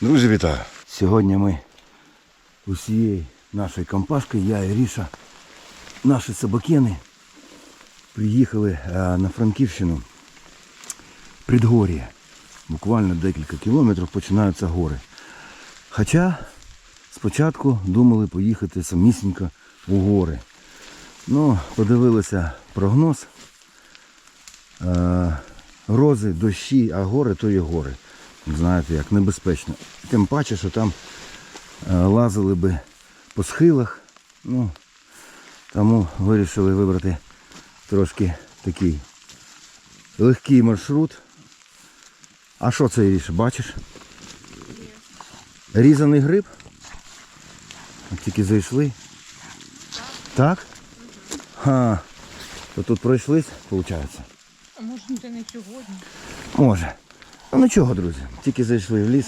Друзі, вітаю! Сьогодні ми усією нашою компашкою, я і Ріша, наші собакени, приїхали е, на Франківщину. Предгор'я. Буквально декілька кілометрів починаються гори. Хоча спочатку думали поїхати самісінько у гори. Ну, подивилися прогноз. Е, Грози, дощі, а гори то є гори. Знаєте, як небезпечно. Тим паче, що там е, лазили би по схилах. Ну, тому вирішили вибрати трошки такий легкий маршрут. А що це Іріша, бачиш? Різаний гриб? От Тільки зайшли. Так? Ха. То тут пройшлись, виходить? А може не сьогодні? Може. Ну нічого, друзі. Тільки зайшли в ліс.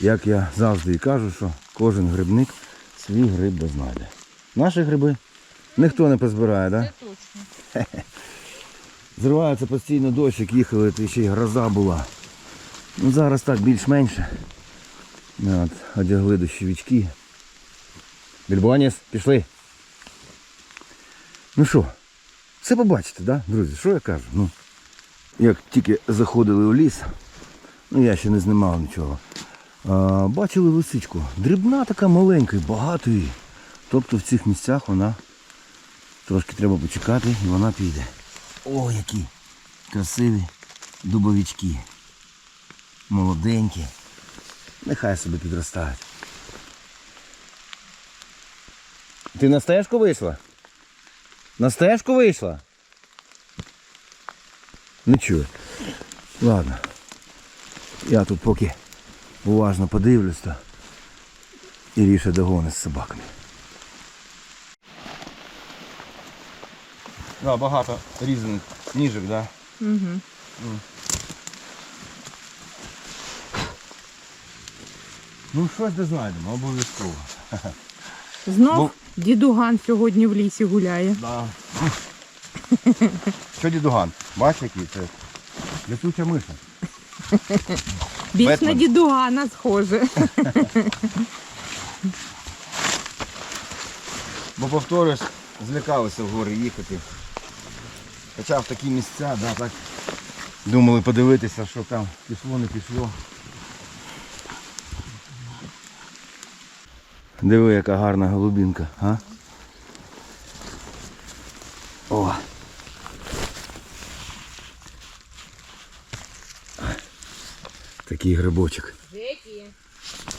Як я завжди і кажу, що кожен грибник свій гриб знайде. Наші гриби ніхто не позбирає, так? Да? Це точно. Зривається постійно дощик, їхали, ще й гроза була. Ну зараз так більш-менше. От, одягли дощовички. Більбоніс, пішли. Ну що, все побачите, да, друзі? Що я кажу? Ну, як тільки заходили у ліс, ну я ще не знімав нічого. А, бачили лисичку. Дрібна така маленька, багато її. Тобто в цих місцях вона трошки треба почекати і вона піде. О, які красиві дубовички. Молоденькі. Нехай собі підростають. Ти на стежку вийшла? На стежку вийшла? Не. Ладно. Я тут поки уважно подивлюсь, то і ріше догони з собаками. Да, багато різаних ніжок, да? Угу. Ну щось де знайдемо, обов'язково. Знов Ну. дідуган сьогодні в лісі гуляє. Да. Що дідуган? Бачиш який це? Летуча миша. Більш Бетмен. на дідугана схоже. Бо повторюсь, злякалися в гори їхати. Хоча в такі місця, да, так думали подивитися, що там пішло, не пішло. Диви, яка гарна голубінка, а? О! Такий грибочок.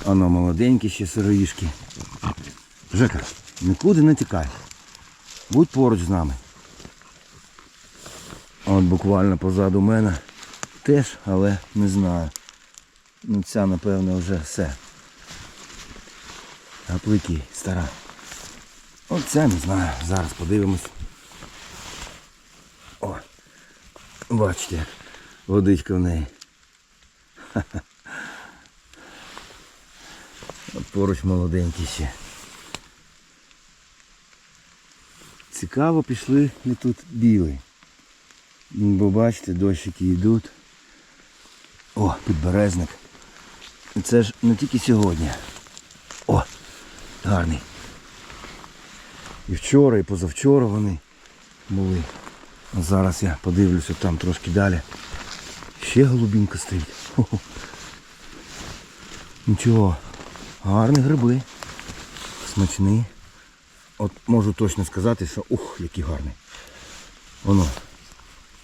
Оно молоденькі ще сироїшки. Жека, нікуди не тікай. Будь поруч з нами. От буквально позаду мене теж, але не знаю. Ну ця напевно вже все. Гаплики, стара. От ця не знаю. Зараз подивимось. О, бачите, водичка в неї. Поруч молоденькі ще. Цікаво пішли ли тут біли. Бо бачите, дощики йдуть. О, підберезник. Це ж не тільки сьогодні. О, гарний. І вчора, і позавчора вони були. А зараз я подивлюся там трошки далі. Ще голубінка стоїть. Нічого. Гарні гриби. Смачні. От можу точно сказати, що ух, які гарні. Воно.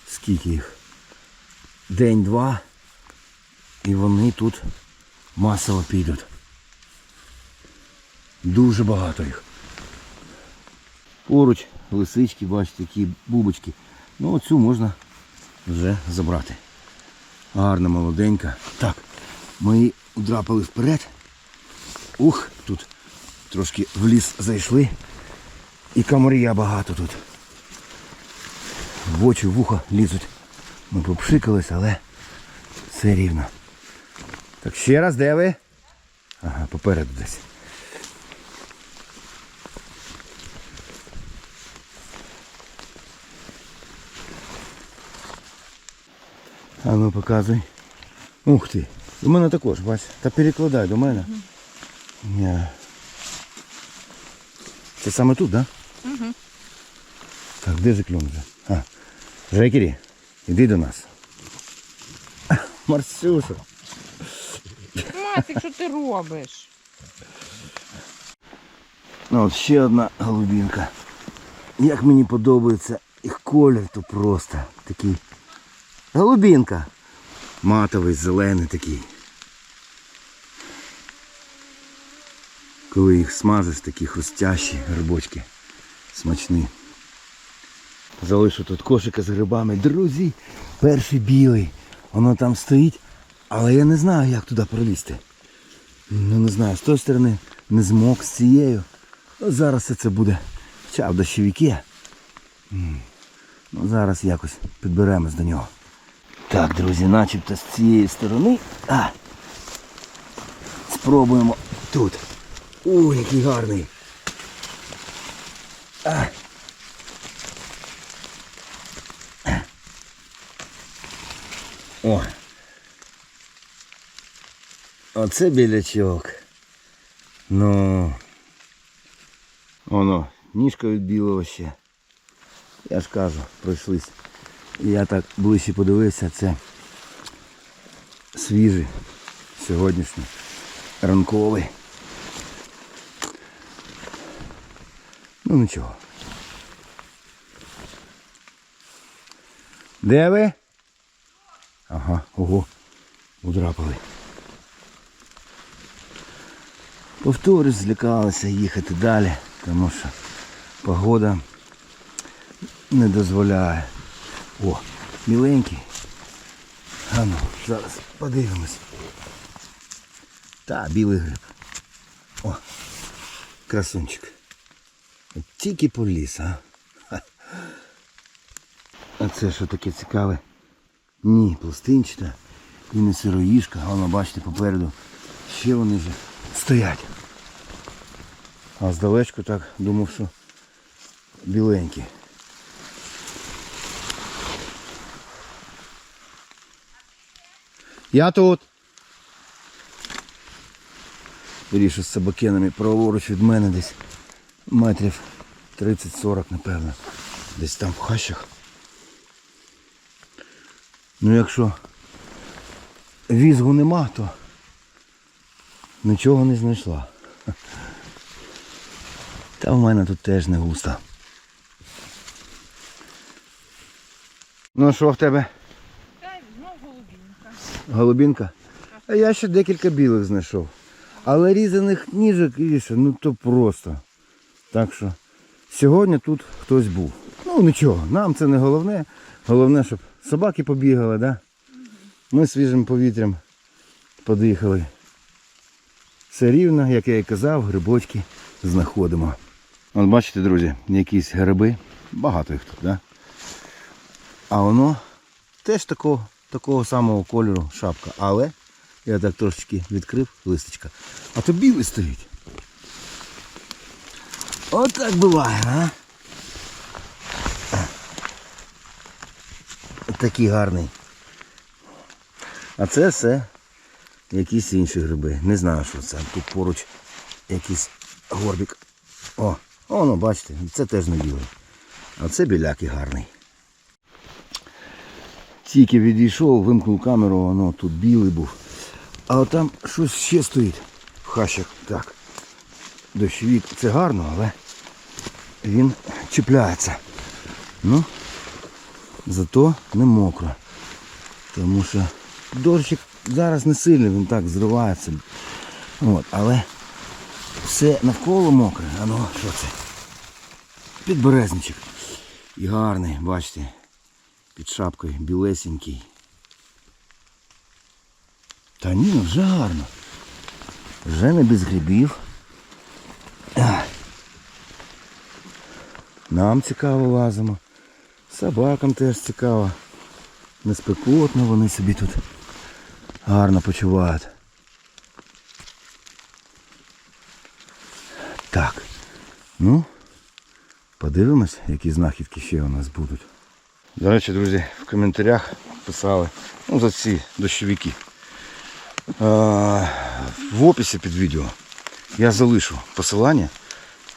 Скільки їх. День-два. І вони тут масово підуть. Дуже багато їх. Поруч лисички, бачите, такі бубочки. Ну оцю можна вже забрати. Гарна, молоденька. Так, ми її вдрапали вперед. Ух, тут трошки в ліс зайшли. І комарія багато тут. В очі, вуха лізуть. Ми попшикались, але все рівно. Так ще раз, де ви? Ага, попереду десь. А ну показуй. Ух ти. У мене також, бач. Та перекладай до мене. Ні. Це саме тут, так? Да? Угу. Так, де же кльон вже? А, Жекері, іди до нас. Марсюша. Масик, що ти робиш? Ну, от ще одна голубінка. Як мені подобається їх колір, то просто такий. Голубінка. Матовий, зелений такий. Коли їх смажиш, такі хрустящі грибочки. Смачні. Залишу тут кошика з грибами. Друзі, перший білий. Воно там стоїть, але я не знаю, як туди пролізти. Ну не знаю, з тої сторони не змог з цією. Ну, зараз це буде хоча б дощовіки. Ну, зараз якось підберемось до нього. Так, друзі, начебто з цієї сторони. А, спробуємо тут. Ой, який гарний. А. О. Оце білячок. Ну. Воно, ніжка від білого ще. Я ж кажу, пройшлись. Я так ближче подивився, це свіжий, сьогоднішній, ранковий. Ну нічого. Де ви? Ага, ого, удрапали. Повторюсь, злякалися їхати далі, тому що погода не дозволяє. О, міленький. А ну, зараз подивимось. Та, білий гриб. О, красунчик. Тільки поліз, а. А це що таке цікаве? Ні, пластинчата і не сироїшка, воно, бачите, попереду ще вони вже стоять. А здалечку так думав, що біленькі. Я тут. Вирішив з собакенами праворуч від мене десь метрів 30-40, напевно. Десь там в хащах. Ну якщо візгу нема, то нічого не знайшла. Та в мене тут теж не густо. Ну що в тебе? Голубінка. А я ще декілька білих знайшов. Але різаних ніжок Іріша, ну то просто. Так що сьогодні тут хтось був. Ну нічого, нам це не головне. Головне, щоб собаки побігали, да? Ми свіжим повітрям подихали. Все рівно, як я і казав, грибочки знаходимо. От бачите, друзі, якісь гриби. Багато їх тут, да? А воно теж такого, такого самого кольору шапка. Але я так трошечки відкрив листочка. А то білий стоїть. От так буває, а? Такий гарний. А це все якісь інші гриби. Не знаю, що це. Тут поруч якийсь горбик. О, воно, бачите, це теж не білий. А це біляк і гарний. Тільки відійшов, вимкнув камеру, воно тут білий був. А там щось ще стоїть в хащах. Так. Дощовік. Це гарно, але він чіпляється. Ну, зато не мокро. Тому що дощик зараз не сильний, він так зривається. От, але все навколо мокре. А ну, що це? Підберезничок. І гарний, бачите, під шапкою білесенький. Та ні, ну вже гарно. Вже не без грибів. Нам цікаво лазимо. Собакам теж цікаво. Неспекотно вони собі тут гарно почувають. Так. Ну, подивимось, які знахідки ще у нас будуть. До речі, друзі, в коментарях писали ну, за ці дощовики. в описі під відео я залишу посилання,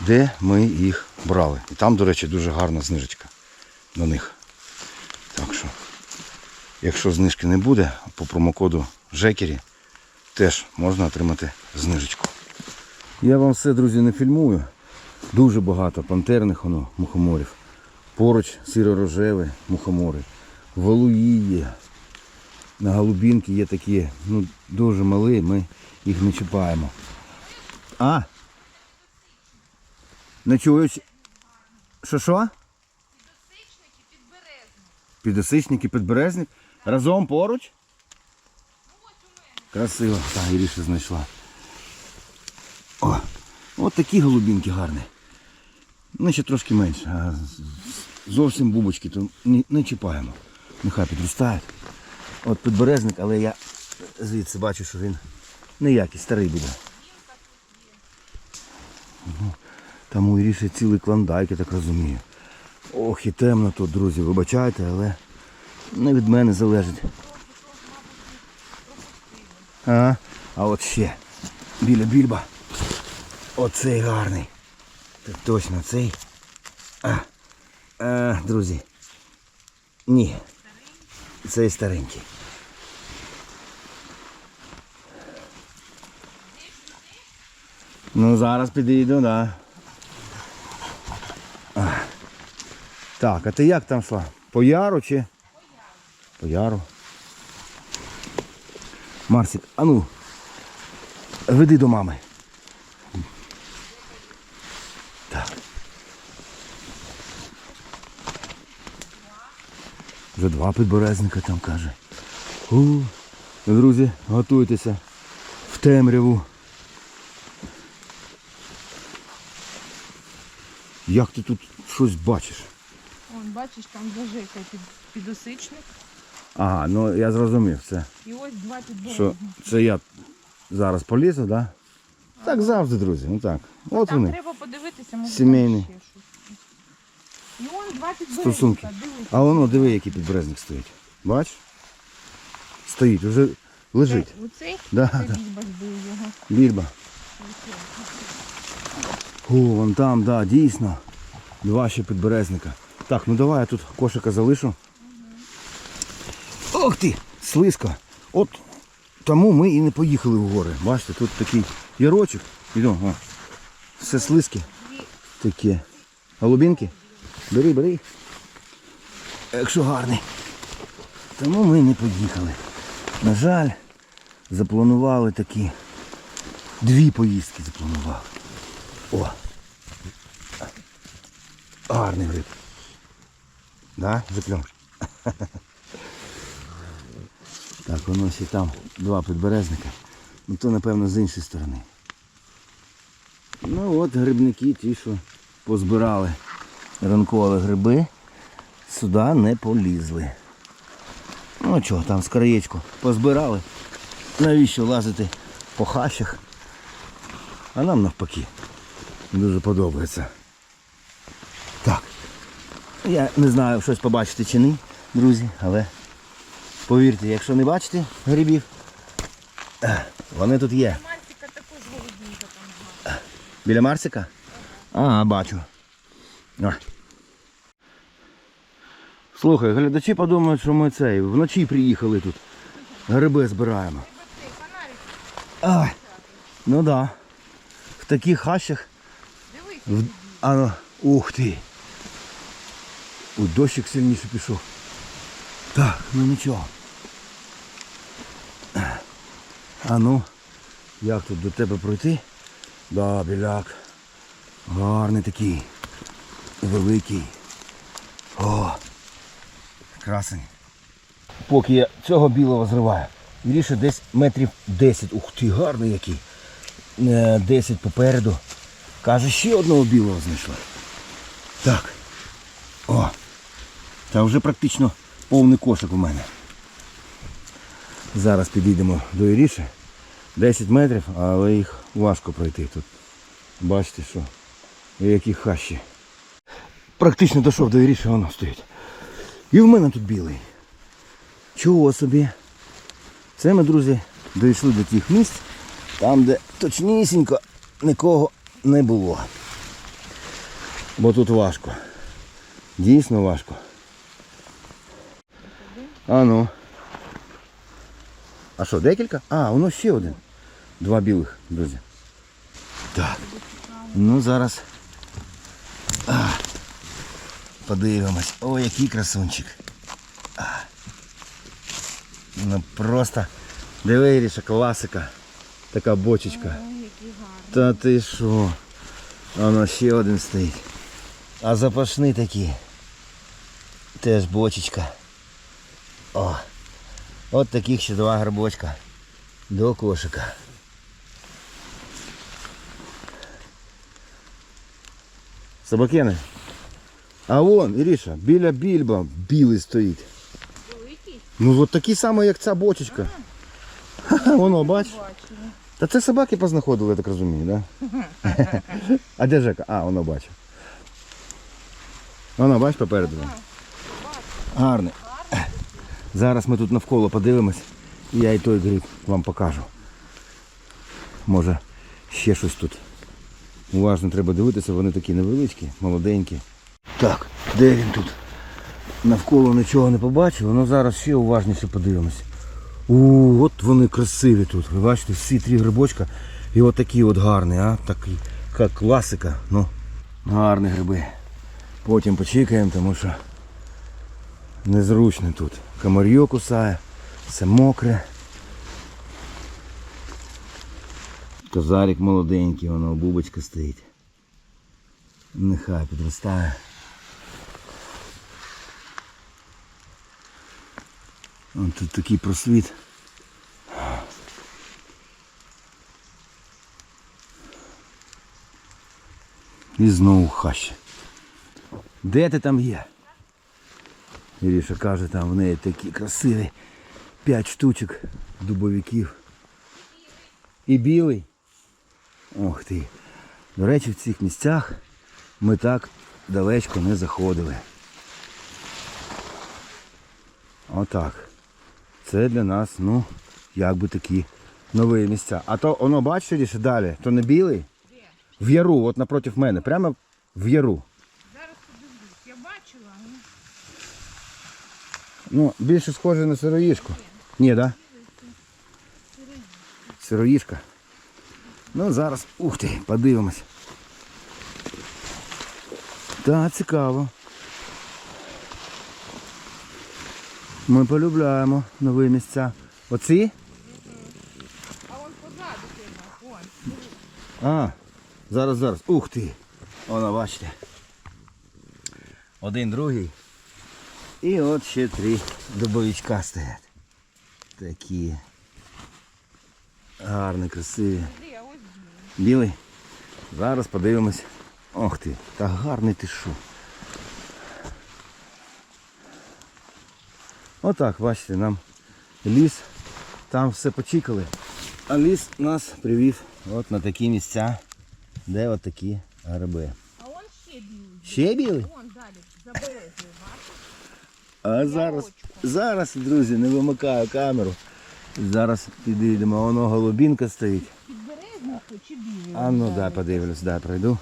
де ми їх брали. І там, до речі, дуже гарна знижечка на них. Так що, якщо знижки не буде, по промокоду Жекері теж можна отримати знижечку. Я вам все, друзі, не фільмую. Дуже багато пантерних воно, мухоморів. Поруч сиро-рожеві мухомори. Валуї є. На голубінки є такі, ну, дуже малі, ми їх не чіпаємо. А? Не чую. чи- Що що? Підосичник і підберезник. Разом поруч? Красиво. Так, Іріша знайшла. О, от такі голубінки гарні. Ну, ще трошки менше. А зовсім бубочки то не, не чіпаємо. Нехай підростають. От підберезник, але я звідси бачу, що він ніякий, старий буде. Ну, Там у Іріші цілий клондайк, я так розумію. Ох, і темно тут, друзі, вибачайте, але не від мене залежить. А, а от ще біля більба. Оцей гарний. Так точно цей. А, а, друзі. Ні. Цей старенький. Ну зараз підійду, да. А. Так, а ти як там йшла? По яру чи? По яру. Марсик, а ну, веди до мами. Вже два підберезника там каже. У, друзі, готуйтеся в темряву. Як ти тут щось бачиш? Вон, бачиш, там зажека під, підосичник. Ага, ну я зрозумів це. І ось два Що це я зараз полізу, так? Да? Так завжди, друзі. Ну так. От Там вони. треба подивитися, може Сімейний. там ще щось. І он два підберезника, Стосунки. А воно диви, який підберезник стоїть. Бач? Стоїть, вже лежить. Оцей? Да, да. більба збив його. Більба. О, вон там, да, дійсно. Два ще підберезника. Так, ну давай я тут кошика залишу. Ох ти! Слизько. От тому ми і не поїхали в гори. Бачите, тут такий ярочок. Ідемо, о. Все слизьке. Таке. Голубінки? Бери, бери. Якщо гарний. Тому ми не поїхали. На жаль, запланували такі. Дві поїздки запланували. О! Гарний гриб. Да, закльом. Так, воно ще там два підберезника. Ну то напевно з іншої сторони. Ну от грибники ті, що позбирали ранкові гриби, сюди не полізли. Ну чого, там з краєчку позбирали. Навіщо лазити по хащах? А нам навпаки. Дуже подобається. Так. Я не знаю, щось побачите чи ні, друзі, але повірте, якщо не бачите грибів, е, вони тут є. Мальчика також голубінка там. Біля Марсика? А, бачу. Слухай, глядачі подумають, що ми цей, вночі приїхали тут. Гриби збираємо. Ай, ну да. В таких хащах. В... А, ну, ух ти. У дощик сильніше пішов. Так, ну нічого. А ну, як тут до тебе пройти? Да, біляк. Гарний такий. Великий. О! Красень. Поки я цього білого зриваю. Віріше десь метрів 10. Ух ти, гарний який. Е, 10 попереду. Каже, ще одного білого знайшла. Так. О. Та вже практично повний кошик у мене. Зараз підійдемо до Іріші. 10 метрів, але їх важко пройти тут. Бачите, що які хащі. Практично дійшов до Іріші, воно стоїть. І в мене тут білий. Чого собі? Це ми, друзі, дійшли до тих місць, там, де точнісінько нікого не було. Бо тут важко. Дійсно важко. А ну. А що, декілька? А, воно ще один. Два білих, друзі. Так. Ну зараз. Подивимось. О, який красунчик. Ну просто. Диви, Іріша, класика. Така бочечка. Та ти що? Воно ще один стоїть. А запашний такий. Теж бочечка. О. От таких ще два грибочка. До кошика. Собакени. А вон, Іріша, біля більба білий стоїть. Великий? Ну от такий самий, як ця бочечка. Воно, бач. Та це собаки познаходили, я так розумію, да? а де Жека? А, воно бачу. Воно, бач попереду. Гарне. Зараз ми тут навколо подивимось і я і той гриб вам покажу. Може ще щось тут. Уважно треба дивитися, вони такі невеличкі, молоденькі. Так, де він тут? Навколо нічого не побачив, але зараз ще уважніше подивимось. У, от вони красиві тут. Ви бачите, всі три грибочка. І от такі от гарні, а? Такий, як класика. Ну, гарні гриби. Потім почекаємо, тому що незручно тут. Комар'йо кусає, все мокре. Козарик молоденький, воно бубочка стоїть. Нехай підростає. Вон тут такий просвіт. І знову хаща. Де ти там є? Іріша каже, там в неї такі красиві. П'ять штучок дубовиків. І білий. Ох ти. До речі, в цих місцях ми так далечко не заходили. Отак. Це для нас, ну, як би такі нові місця. А то воно, бачите, далі, то не білий? В яру, от напроти мене, прямо в яру. Зараз подивлюсь. Я бачила. ну, більше схоже на сироїшку. Ні, так? да? Сироїшка. Ну, зараз, ух ти, подивимось. Так, цікаво. Ми полюбляємо нові місця. Оці? А вон позаду Вон. А, зараз, зараз. Ух ти. Воно, бачите. Один, другий. І от ще три дубовичка стоять. Такі. Гарні, красиві. Білий. Зараз подивимось. Ох ти, та гарний ти що. Отак, бачите, нам ліс, там все почікали. А ліс нас привів от на такі місця, де от такі гриби. А вон ще білий. Ще білий? Вон далі, за березою, бачиш? А зараз, зараз, друзі, не вимикаю камеру. Зараз підійдемо, воно голубінка стоїть. Підберезнику чи білий? А ну дай подивлюсь, дай пройду.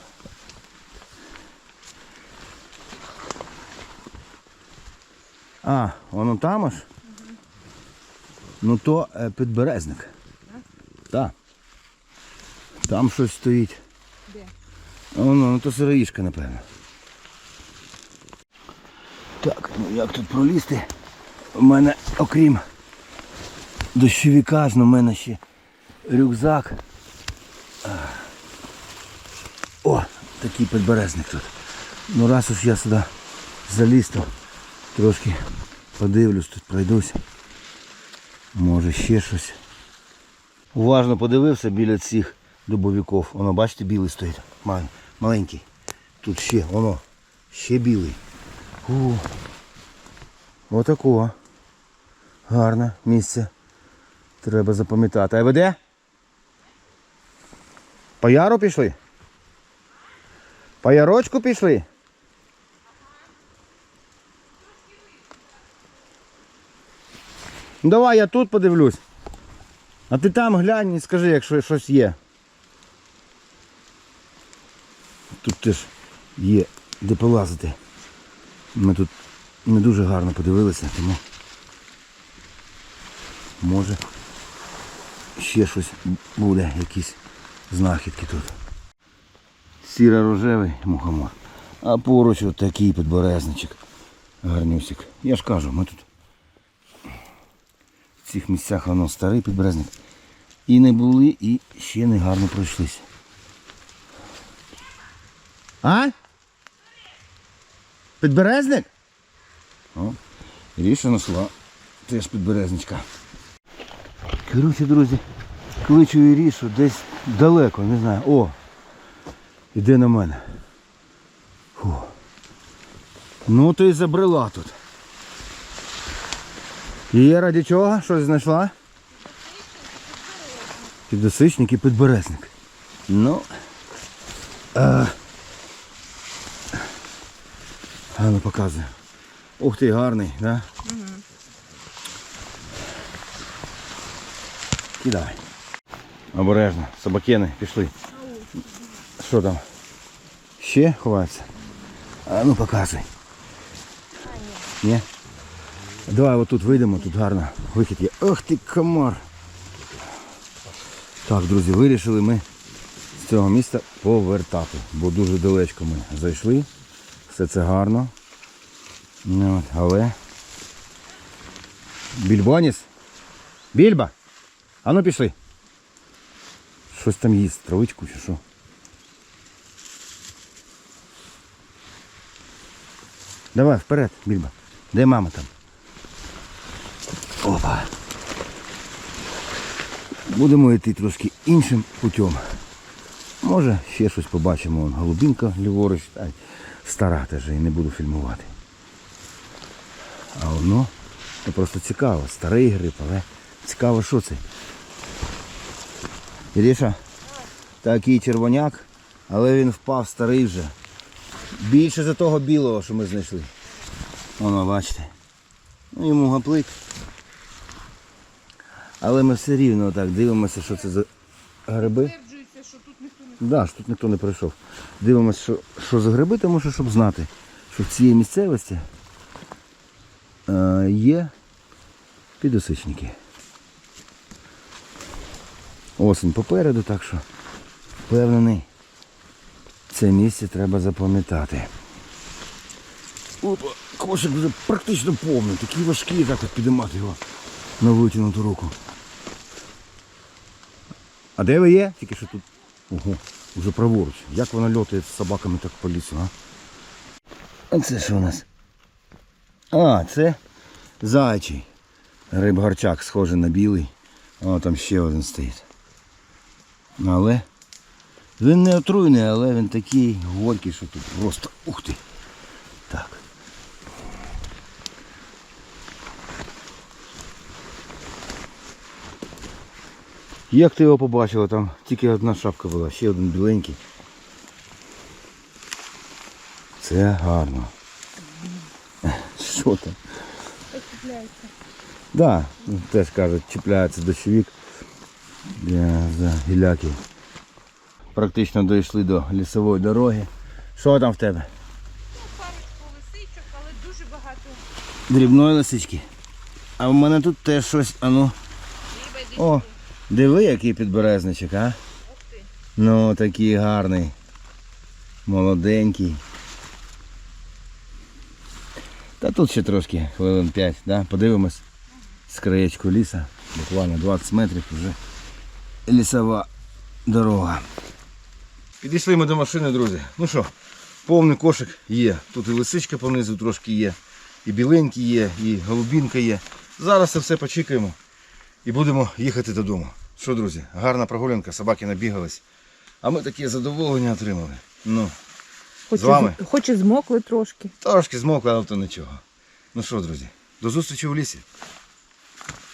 А, воно там аж? Ну то е, підберезник. Так. Там щось стоїть. Де? Воно, ну то сироїшка, напевно. Так, ну як тут пролізти? У мене, окрім дощовика, ж, ну, в мене ще рюкзак. О, такий підберезник тут. Ну раз уж я сюди заліз, то трошки подивлюсь, тут пройдусь. Може ще щось. Уважно подивився біля цих дубовиків. Воно, бачите, білий стоїть. Маленький. Тут ще, воно, ще білий. О, отакого. Гарне місце. Треба запам'ятати. А ви де? По яру пішли? По ярочку пішли? Давай я тут подивлюсь. А ти там глянь і скажи, якщо щось є. Тут теж є де полазити. Ми тут не дуже гарно подивилися, тому може ще щось буде, якісь знахідки тут. Сіро-рожевий мухомор. А поруч от такий підберезничок. Гарнюсик. Я ж кажу, ми тут в цих місцях воно старий підберезник. І не були, і ще не гарно пройшлися. А? Підберезник? О, Ріша знайшла теж підберезничка. Коротше, друзі, кличу Ірішу десь далеко, не знаю. О! Іде на мене. Фу. Ну ти і забрела тут. І раді чого? Щось знайшла? Підосичник і підберезник. Ну. А, а ну показує. Ух ти, гарний, да? Кидай. Обережно. Собакени, пішли. Що там? Ще ховається? А ну показуй. Ні? Давай отут вийдемо, тут гарно. Вихід є. Ох ти комар. Так, друзі, вирішили ми з цього міста повертати, бо дуже далечко ми зайшли. Все це гарно. Ну, от, але. Більбоніс? Більба! А ну пішли. Щось там їсть, травичку чи що. Давай, вперед, Більба. Де мама там? Опа. Будемо йти трошки іншим путем. Може ще щось побачимо. Вон голубінка ліворуч. Ай, стара теж і не буду фільмувати. А воно ну, просто цікаво. Старий гриб, але цікаво, що це. Іріша, такий червоняк, але він впав старий вже. Більше за того білого, що ми знайшли. Воно, бачите. Ну йому гаплик. Але ми все рівно так дивимося, що це за гриби. Що тут ніхто не Да, що тут ніхто не прийшов. Дивимося, що, що за гриби, тому що щоб знати, що в цій місцевості е, є підосичники. Осень попереду, так що впевнений, це місце треба запам'ятати. Опа, кошик вже практично повний, такий важкий, так от підіймати його на витягнуту руку. А де ви є? Тільки що тут. Ого, вже праворуч. Як вона льотає з собаками так по лісу, а? А це що у нас? А, це зайчий. Риб-горчак схожий на білий. О, там ще один стоїть. Але він не отруйний, але він такий горький, що тут просто. Ух ти. Як ти його побачила, там тільки одна шапка була, ще один біленький. Це гарно. Що там? чіпляється. Да, ну, теж кажуть, чіпляється дощовик для за гіляки. Практично дійшли до лісової дороги. Що там в тебе? Ну, парочку лисичок, але дуже багато. Дрібної лисички. А в мене тут теж щось, а ну. О. диви, який підберезничок, а? Ну, такий гарний. Молоденький. Та тут ще трошки, хвилин 5, да? подивимось з краєчку ліса. Буквально 20 метрів вже лісова дорога. Підійшли ми до машини, друзі. Ну що, повний кошик є. Тут і лисичка понизу трошки є, і біленький є, і голубінка є. Зараз це все почекаємо і будемо їхати додому. Що, друзі, гарна прогулянка, собаки набігались. А ми таке задоволення отримали. Ну, Хоч, З вами. і- хоч і змокли трошки. трошки змокли, але то нічого. Ну що, друзі, до зустрічі в лісі.